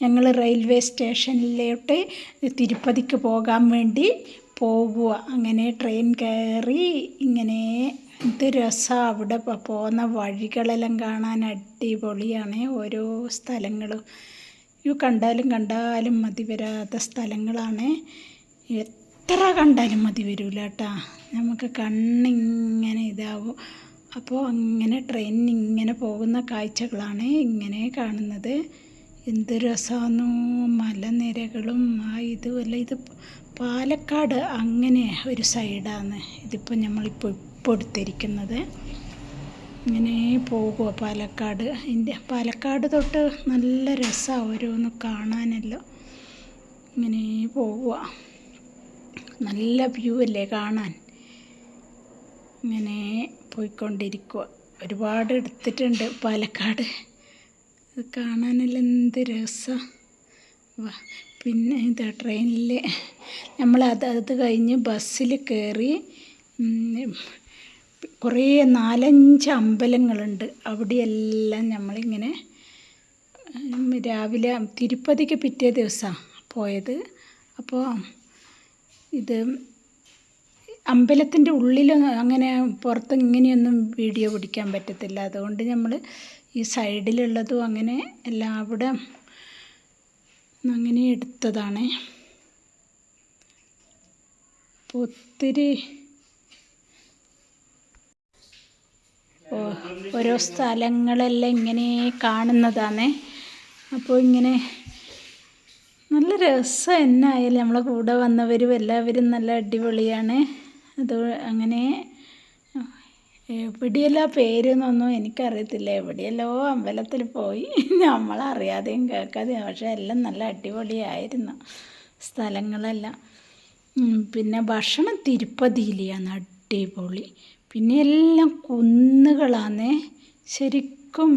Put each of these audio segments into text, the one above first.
ഞങ്ങൾ റെയിൽവേ സ്റ്റേഷനിലോട്ട് തിരുപ്പതിക്ക് പോകാൻ വേണ്ടി പോകുക അങ്ങനെ ട്രെയിൻ കയറി ഇങ്ങനെ എന്ത് രസമാണ് അവിടെ പോകുന്ന വഴികളെല്ലാം കാണാൻ അടിപൊളിയാണ് ഓരോ സ്ഥലങ്ങളും. യു കണ്ടാലും കണ്ടാലും മതി വരാത്ത സ്ഥലങ്ങളാണ്. എത്ര കണ്ടാലും മതി വരില്ല കേട്ടോ നമുക്ക് കണ്ണിങ്ങനെ ഇതാവും. അപ്പോൾ അങ്ങനെ ട്രെയിൻ ഇങ്ങനെ പോകുന്ന കാഴ്ചകളാണ് ഇങ്ങനെ കാണുന്നത്. എന്ത് രസമാണെന്നോ മലനിരകളും. ആ ഇതുമല്ല ഇത് പാലക്കാട് അങ്ങനെ ഒരു സൈഡാണ് ഇതിപ്പോൾ നമ്മളിപ്പോൾ ഇപ്പോൾ എടുത്തിരിക്കുന്നത്. ഇങ്ങനെ പോകുക പാലക്കാട്. ഇന്ത്യ പാലക്കാട് തൊട്ട് നല്ല രസമാണ് ഓരോന്ന് കാണാനല്ലോ. ഇങ്ങനെ പോവുക നല്ല വ്യൂ അല്ലേ കാണാൻ? ഇങ്ങനെ പോയിക്കൊണ്ടിരിക്കുക ഒരുപാട് എടുത്തിട്ടുണ്ട് പാലക്കാട്. ഇത് കാണാനെല്ലാം എന്ത് രസം. പിന്നെ ഇതാ ട്രെയിനിൽ നമ്മൾ അത് അത് കഴിഞ്ഞ് ബസ്സിൽ കയറി കുറേ നാലഞ്ച് അമ്പലങ്ങളുണ്ട്. അവിടെയെല്ലാം നമ്മളിങ്ങനെ രാവിലെ തിരുപ്പതിക്ക് പിറ്റേ ദിവസമാണ് പോയത്. അപ്പോൾ ഇത് അമ്പലത്തിന്റെ ഉള്ളിലൊന്നും അങ്ങനെ പുറത്ത് ഇങ്ങനെയൊന്നും വീഡിയോ പിടിക്കാൻ പറ്റത്തില്ല. അതുകൊണ്ട് നമ്മൾ ഈ സൈഡിലുള്ളതും അങ്ങനെ എല്ലാം അവിടെ അങ്ങനെ എടുത്തതാണ്. ഒത്തിരി ഓരോ സ്ഥലങ്ങളെല്ലാം ഇങ്ങനെ കാണുന്നതാണ്. അപ്പോൾ ഇങ്ങനെ നല്ല രസം എന്നായാലും നമ്മളെ കൂടെ വന്നവരും എല്ലാവരും നല്ല അടിപൊളിയാണ്. അത് അങ്ങനെ എവിടെയെല്ലാം പേരെന്നൊന്നും എനിക്കറിയത്തില്ല. എവിടെയല്ലോ അമ്പലത്തിൽ പോയി. നമ്മളറിയാതെയും കേൾക്കാതെയും. പക്ഷേ എല്ലാം നല്ല അടിപൊളിയായിരുന്നു. സ്ഥലങ്ങളെല്ലാം. പിന്നെ ഭക്ഷണം തിരുപ്പതിയിലെയാണ് അടിപൊളി. പിന്നെ എല്ലാം കുന്നുകളാണ് ശരിക്കും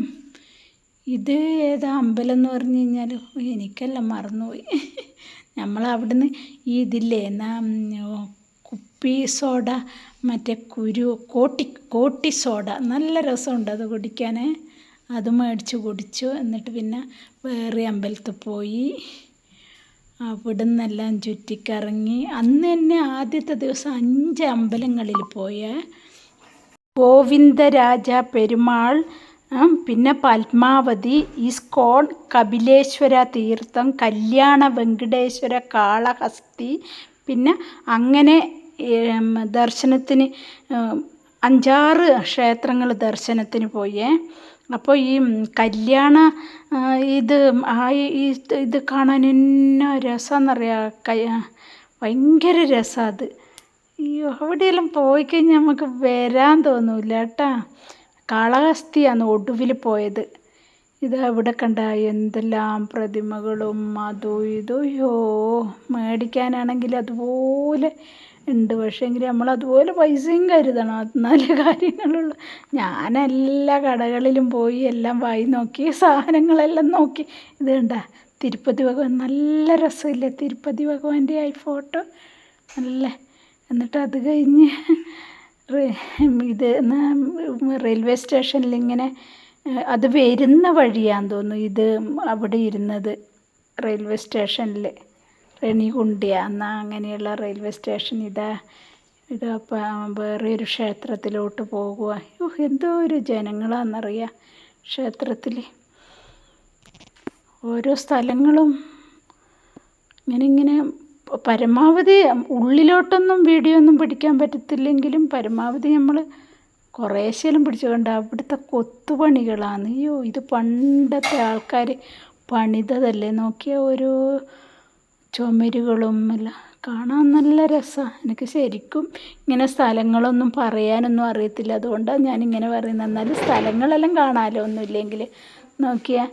ഇത് ഏതാ അമ്പലം എന്ന് പറഞ്ഞു കഴിഞ്ഞാൽ എനിക്കെല്ലാം മറന്നുപോയി. നമ്മൾ അവിടുന്ന് ഇതില്ലേ എന്നാ കുപ്പി സോഡ മറ്റേ കുരു കോട്ടി കോട്ടി സോഡ. നല്ല രസമുണ്ട് അത് കുടിക്കാൻ അത് മേടിച്ച് കുടിച്ചു. എന്നിട്ട് പിന്നെ വേറെ അമ്പലത്തിൽ പോയി. അവിടെ നിന്നെല്ലാം ചുറ്റിക്കറങ്ങി. അന്ന് തന്നെ ആദ്യത്തെ ദിവസം അഞ്ച് അമ്പലങ്ങളിൽ പോയേ ഗോവിന്ദരാജ പെരുമാൾ പിന്നെ പത്മാവതി ഇസ്കോൺ കപിലേശ്വര തീർത്ഥം കല്യാണ വെങ്കടേശ്വര കാളഹസ്തി പിന്നെ അങ്ങനെ ദർശനത്തിന് അഞ്ചാറ് ക്ഷേത്രങ്ങൾ ദർശനത്തിന് പോയേ. അപ്പോൾ ഈ കല്യാണ ഇത് ആ ഈ ഇത് കാണാൻ എന്നാ രസമെന്നറിയാം കൈ ഭയങ്കര രസമാണ് അത്. അയ്യോ എവിടെയെല്ലാം പോയി കഴിഞ്ഞാൽ നമുക്ക് വരാൻ തോന്നൂല കേട്ടാ. കാളഹസ്തിയാണ് ഒടുവിൽ പോയത്. ഇത് അവിടെ കണ്ട എന്തെല്ലാം പ്രതിമകളും അതും ഇതും. മേടിക്കാനാണെങ്കിൽ അതുപോലെ ഉണ്ട്. പക്ഷേങ്കിൽ നമ്മൾ അതുപോലെ പൈസയും കരുതണം. എന്നാലേ കാര്യങ്ങളുള്ളൂ ഞാൻ എല്ലാ കടകളിലും പോയി എല്ലാം വായി നോക്കി സാധനങ്ങളെല്ലാം നോക്കി. ഇത് കണ്ട തിരുപ്പതി ഭഗവാൻ നല്ല രസമില്ലേ? തിരുപ്പതി ഭഗവാന്റെ ആയി ഫോട്ടോ? നല്ല എന്നിട്ട് അത് കഴിഞ്ഞ് ഇത് റെയിൽവേ സ്റ്റേഷനിൽ ഇങ്ങനെ അത് വരുന്ന വഴിയാന്ന് തോന്നുന്നു. ഇത് അവിടെ ഇരുന്നത് റെയിൽവേ സ്റ്റേഷനിൽ റെണികുണ്ടിയ എന്ന അങ്ങനെയുള്ള റെയിൽവേ സ്റ്റേഷൻ ഇതാ. ഇത് അപ്പം വേറെ ഒരു ക്ഷേത്രത്തിലോട്ട് പോകുക എന്തോ ഒരു ജനങ്ങളാണെന്നറിയാം ക്ഷേത്രത്തിൽ ഓരോ സ്ഥലങ്ങളും ഇങ്ങനെ ഇങ്ങനെ പരമാവധി ഉള്ളിലോട്ടൊന്നും വീഡിയോ ഒന്നും പിടിക്കാൻ പറ്റത്തില്ലെങ്കിലും പരമാവധി നമ്മൾ കുറേശ്ശേലും പിടിച്ചു കണ്ട അവിടുത്തെ കൊത്തുപണികളാണ് അയ്യോ ഇത് പണ്ടത്തെ ആൾക്കാർ പണിതതല്ലേ? നോക്കിയ ഓരോ ചുമരുകളും എല്ലാം. കാണാൻ നല്ല രസമാണ് എനിക്ക് ശരിക്കും ഇങ്ങനെ സ്ഥലങ്ങളൊന്നും പറയാനൊന്നും അറിയത്തില്ല. അതുകൊണ്ടാണ് ഞാനിങ്ങനെ പറയുന്നത്. എന്നാലും സ്ഥലങ്ങളെല്ലാം കാണാമല്ലോ ഒന്നുമില്ലെങ്കിൽ. നോക്കിയാൽ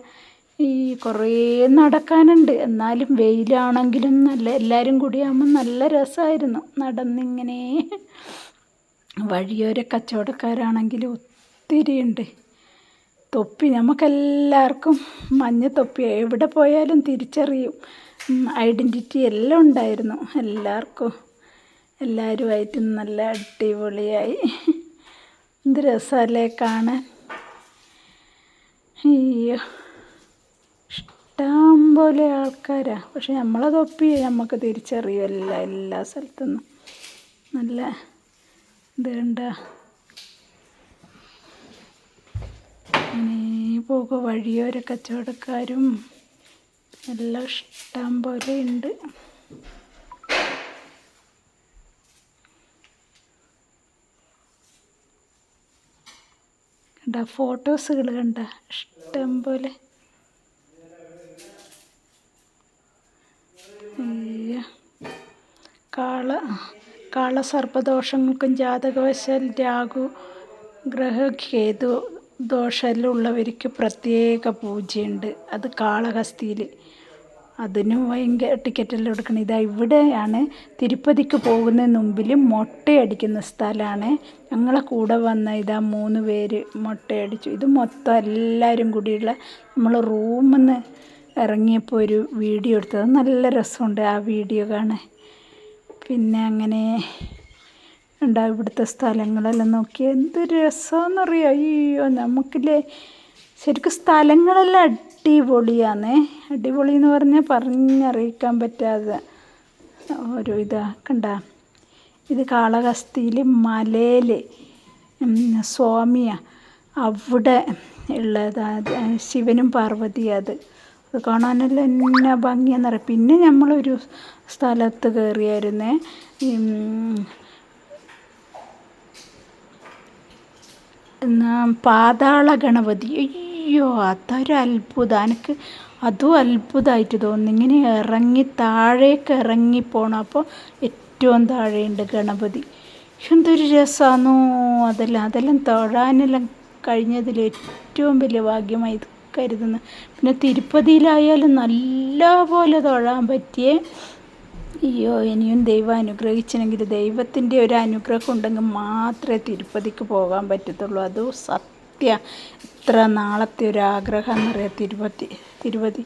ഈ കുറേ നടക്കാനുണ്ട്. എന്നാലും വെയിലാണെങ്കിലും നല്ല എല്ലാവരും കൂടിയാകുമ്പോൾ നല്ല രസമായിരുന്നു നടന്നിങ്ങനെ. വഴിയോര കച്ചവടക്കാരാണെങ്കിലും ഒത്തിരി ഉണ്ട്. തൊപ്പി നമുക്കെല്ലാവർക്കും മഞ്ഞ തൊപ്പി. എവിടെ പോയാലും തിരിച്ചറിയും. ഐഡന്റിറ്റി എല്ലാം ഉണ്ടായിരുന്നു. എല്ലാവർക്കും എല്ലാവരുമായിട്ട് നല്ല അടിപൊളിയായി. എന്ത് രസമല്ലേ കാണാൻ? അയ്യോ ഇഷ്ടം പോലെ ആൾക്കാരാ. പക്ഷെ നമ്മളെ തൊപ്പി നമുക്ക് തിരിച്ചറിയുമല്ല എല്ലാ എല്ലാ സ്ഥലത്തുനിന്നും. നല്ല ഇതുണ്ട ഇനി പോകുക വഴിയോര കച്ചവടക്കാരും എല്ലാം ഇഷ്ടം പോലെ ഉണ്ട്. കണ്ട ഫോട്ടോസുകൾ കണ്ട? ഇഷ്ടം പോലെ. കാള കാള സർപ്പദോഷങ്ങൾക്കും ജാതകവശാൽ രാഹു ഗ്രഹകേതു ദോഷമുള്ളവർക്ക് പ്രത്യേക പൂജയുണ്ട്. അത് കാളഹസ്തിയിൽ അതിനും ഭയങ്കര ടിക്കറ്റെല്ലാം എടുക്കണം. ഇതാ ഇവിടെയാണ് തിരുപ്പതിക്ക് പോകുന്നതിന് മുമ്പിൽ മൊട്ടയടിക്കുന്ന സ്ഥലമാണ്. ഞങ്ങളെ കൂടെ വന്ന ഇതാ മൂന്ന് പേര് മൊട്ടയടിച്ചു. ഇത് മൊത്തം എല്ലാവരും കൂടിയുള്ള നമ്മൾ റൂമിൽ നിന്ന് ഇറങ്ങിയപ്പോൾ ഒരു വീഡിയോ എടുത്തത്. നല്ല രസമുണ്ട് ആ വീഡിയോ കാണാൻ. പിന്നെ അങ്ങനെ ഉണ്ടാവും ഇവിടുത്തെ സ്ഥലങ്ങളെല്ലാം നോക്കി? എന്ത് രസമാണെന്നറിയോ അയ്യോ നമുക്കില്ലേ ശരിക്കും സ്ഥലങ്ങളെല്ലാം അടിപൊളിയാണേ അടിപൊളി എന്ന് പറഞ്ഞാൽ പറഞ്ഞറിയിക്കാൻ പറ്റാതെ. ഓരോ ഇതാ കണ്ട. ഇത് കാളഹസ്തിയിൽ മലയിൽ സ്വാമിയാണ് അവിടെ ഉള്ളതാ ശിവനും പാർവതി അത്. അത് കാണാനെല്ലാം എന്നാ ഭംഗിയെന്നറിയാം? പിന്നെ നമ്മളൊരു സ്ഥലത്ത് കയറിയായിരുന്നേ പാതാള ഗണപതി. അയ്യോ അതൊരു അത്ഭുതം. എനിക്ക് അതും അത്ഭുതമായിട്ട് തോന്നുന്നു. ഇങ്ങനെ ഇറങ്ങി താഴേക്ക് ഇറങ്ങി പോകണം അപ്പോൾ ഏറ്റവും താഴെയുണ്ട് ഗണപതി. എന്തൊരു രസമാണോ അതെല്ലാം അതെല്ലാം തൊഴാനെല്ലാം കഴിഞ്ഞതിൽ ഏറ്റവും വലിയ ഭാഗ്യമായി കരുതുന്നു. പിന്നെ തിരുപ്പതിയിലായാലും നല്ല പോലെ തൊഴാൻ പറ്റിയേ അയ്യോ ഇനിയും ദൈവം അനുഗ്രഹിച്ചില്ലെങ്കിൽ ദൈവത്തിന്റെ ഒരു അനുഗ്രഹം ഉണ്ടെങ്കിൽ മാത്രമേ തിരുപ്പതിക്ക് പോകാൻ പറ്റത്തുള്ളൂ. അത് സത്യ. ഇത്ര നാളത്തെ ഒരു ആഗ്രഹം എന്നറിയാം തിരുപതി തിരുപ്പതി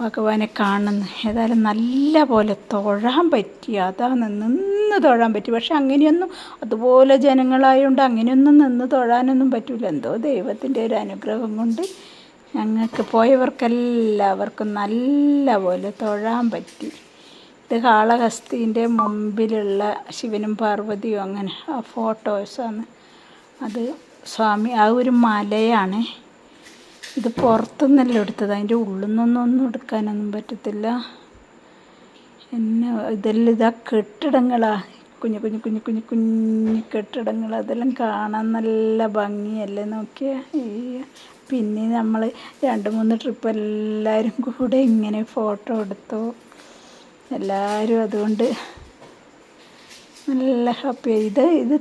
ഭഗവാനെ കാണുന്നു ഏതായാലും നല്ല പോലെ തൊഴാൻ പറ്റി. അതാണ് നിന്ന് തൊഴാൻ പറ്റി. പക്ഷെ അങ്ങനെയൊന്നും അതുപോലെ ജനങ്ങളായതുകൊണ്ട് അങ്ങനെയൊന്നും നിന്ന് തൊഴാനൊന്നും പറ്റില്ല എന്തോ ദൈവത്തിന്റെ ഒരു അനുഗ്രഹം കൊണ്ട് ഞങ്ങൾക്ക് പോയവർക്കെല്ലാവർക്കും നല്ല പോലെ തൊഴാൻ പറ്റി. ഇത് കാളഹസ്തിന്റെ മുമ്പിലുള്ള ശിവനും പാർവതിയും അങ്ങനെ ആ ഫോട്ടോസാണ് അത് സ്വാമി ആ ഒരു മലയാണ് ഇത് പുറത്തുനിന്നല്ല എടുത്തത് അതിന്റെ ഉള്ളിൽ നിന്നൊന്നും എടുക്കാനൊന്നും പറ്റത്തില്ല എന്നെ ഇതെല്ലാം ഇതാ കെട്ടിടങ്ങളാണ് കുഞ്ഞു കുഞ്ഞു കുഞ്ഞു കുഞ്ഞു കുഞ്ഞു കെട്ടിടങ്ങൾ അതെല്ലാം കാണാൻ നല്ല ഭംഗിയല്ലേ നോക്കിയാൽ ഈ പിന്നെ നമ്മൾ രണ്ട് മൂന്ന് ട്രിപ്പ് എല്ലാവരും കൂടെ ഇങ്ങനെ ഫോട്ടോ എടുത്തു എല്ലാവരും അതുകൊണ്ട് നല്ല ഹാപ്പി ഇത് ഇത്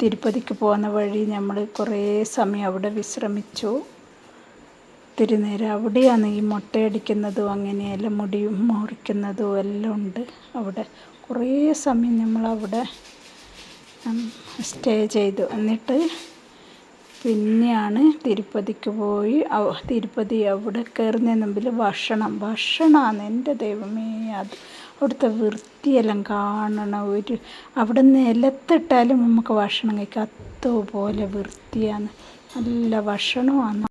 തിരുപ്പതിക്ക് പോകുന്ന വഴി നമ്മൾ കുറേ സമയം അവിടെ വിശ്രമിച്ചു. ഒത്തിരി നേരം അവിടെയാണ് ഈ മുട്ടയടിക്കുന്നതും അങ്ങനെയെല്ലാം മുടി മുറിക്കുന്നതും എല്ലാം ഉണ്ട്. അവിടെ കുറേ സമയം നമ്മൾ അവിടെ സ്റ്റേ ചെയ്തു. എന്നിട്ട് പിന്നെയാണ് തിരുപ്പതിക്ക് പോയി തിരുപ്പതി അവിടെ കയറുന്നതിന് മുമ്പിൽ ഭക്ഷണം. ഭക്ഷണമാണ് എന്റെ ദൈവമേ അത് അവിടുത്തെ വൃത്തിയെല്ലാം കാണണം. ഒരു അവിടെ നിലത്തിട്ടാലും നമുക്ക് ഭക്ഷണം കഴിക്കാം. അതുപോലെ വൃത്തിയാണ്. നല്ല ഭക്ഷണമാണ്.